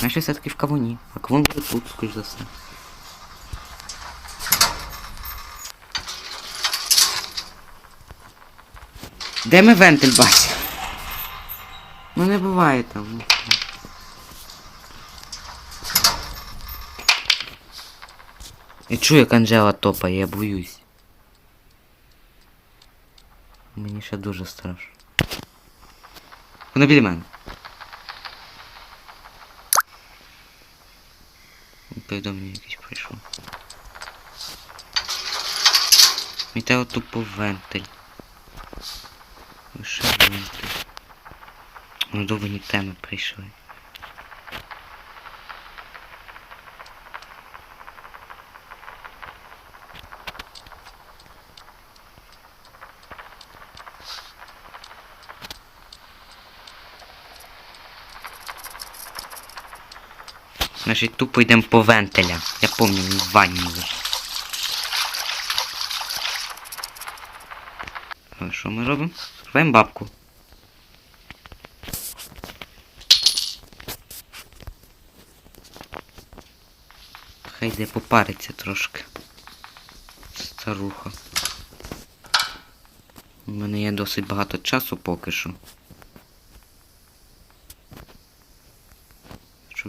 Значить все-таки в кавуні. А кавун буде тут, скоріш за все. Де ми вентиль бачимо? Ну не буває там. ну. Я чую, як Анжела топає, я боюсь. Мені ще дуже страшно. Вона біля мене. Повідомлення якесь прийшло. Мітео тупо вентиль. Лише вентиль. Ну довгі теми прийшли. Значить тупо йдемо по вентиля. Я пам'ятаю, в ванні. А що ми робимо? Скриваємо бабку. Хай йде попариться трошки. Старуха. У мене є досить багато часу поки що.